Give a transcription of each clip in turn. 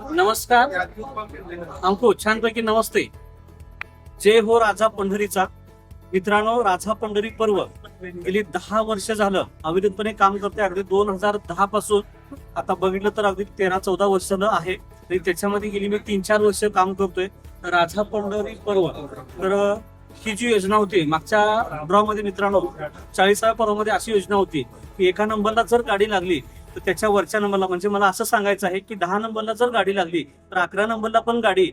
नमस्कार. अंकु छानपैकी नमस्ते. जय हो राजा पंढरीचा. मित्रांनो राजा पंढरी पर्व गेली दहा वर्ष झालं. अविरतपणे काम करते अगदी दोन हजार दहा पासून. आता बघितलं तर अगदी तेरा चौदा वर्ष आहे. आणि त्याच्यामध्ये गेली मी तीन चार वर्ष काम करतोय. राजा पंढरी पर्व. तर ही जी योजना होती मागच्या ड्रॉ मध्ये मित्रांनो चाळीसाव्या पर्वामध्ये अशी योजना होती की एका नंबरला जर गाडी लागली तर त्याच्या वरच्या नंबरला म्हणजे मला असं सांगायचं आहे की दहा नंबरला जर गाडी लागली तर अकरा नंबरला पण गाडी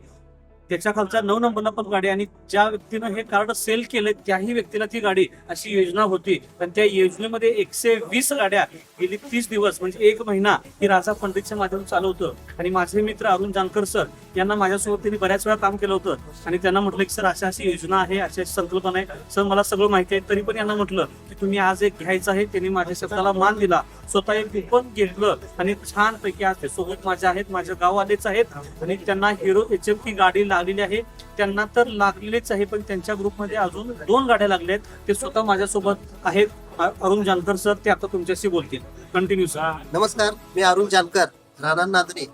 त्याच्या खालच्या नऊ नंबरला पण गाडी आणि ज्या व्यक्तीनं हे कार्ड सेल केलं त्याही व्यक्तीला ती गाडी अशी योजना होती. पण त्या योजनेमध्ये एकशे वीस गाड्या गेली तीस दिवस म्हणजे एक महिना ही राजा पंडितच्या माध्यमातून चालवतं आणि माझे मित्र अरुण जानकर सर यांना माझ्यासोबत त्यांनी बऱ्याच वेळा काम केलं होतं. आणि त्यांना म्हटलं की सर अशा अशी योजना आहे अशी अशी संकल्पना आहे. सर मला सगळं माहिती आहे. तरी पण यांना म्हटलं की तुम्ही आज एक घ्यायचं आहे. त्यांनी माझ्या शब्दाला मान दिला. स्वतः एक कुपन घेतलं आणि छान पैकी आज ते सोबत माझ्या आहेत माझ्या गाववालेच आहेत. आणि त्यांना हिरो एच एम ही गाडी लागलेली आहे. त्यांना तर लागलेलीच आहे पण त्यांच्या ग्रुपमध्ये अजून दोन गाड्या लागल्या आहेत. ते स्वतः माझ्यासोबत आहेत. अरुण जानकर सर ते आता तुमच्याशी बोलतील. Continue sir. नमस्कार मी अरुण जानकर राणा नादरे.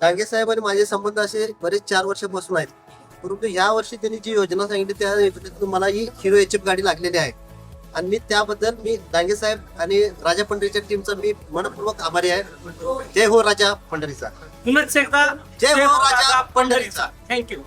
डांगे साहेब आणि माझे संबंध असे बरेच चार वर्षापासून आहेत. परंतु या वर्षी त्यांनी जी योजना सांगितली त्या योजनेतून मला ही हिरो एच एफ गाडी लागलेली आहे. आणि मी त्याबद्दल मी डांगे साहेब आणि राजा पंढरीच्या टीमचा मी मनपूर्वक आभारी आहे. जय हो राजा पंढरीचा. पुनश्च एकदा जय हो राजा पंढरीचा. थँक्यू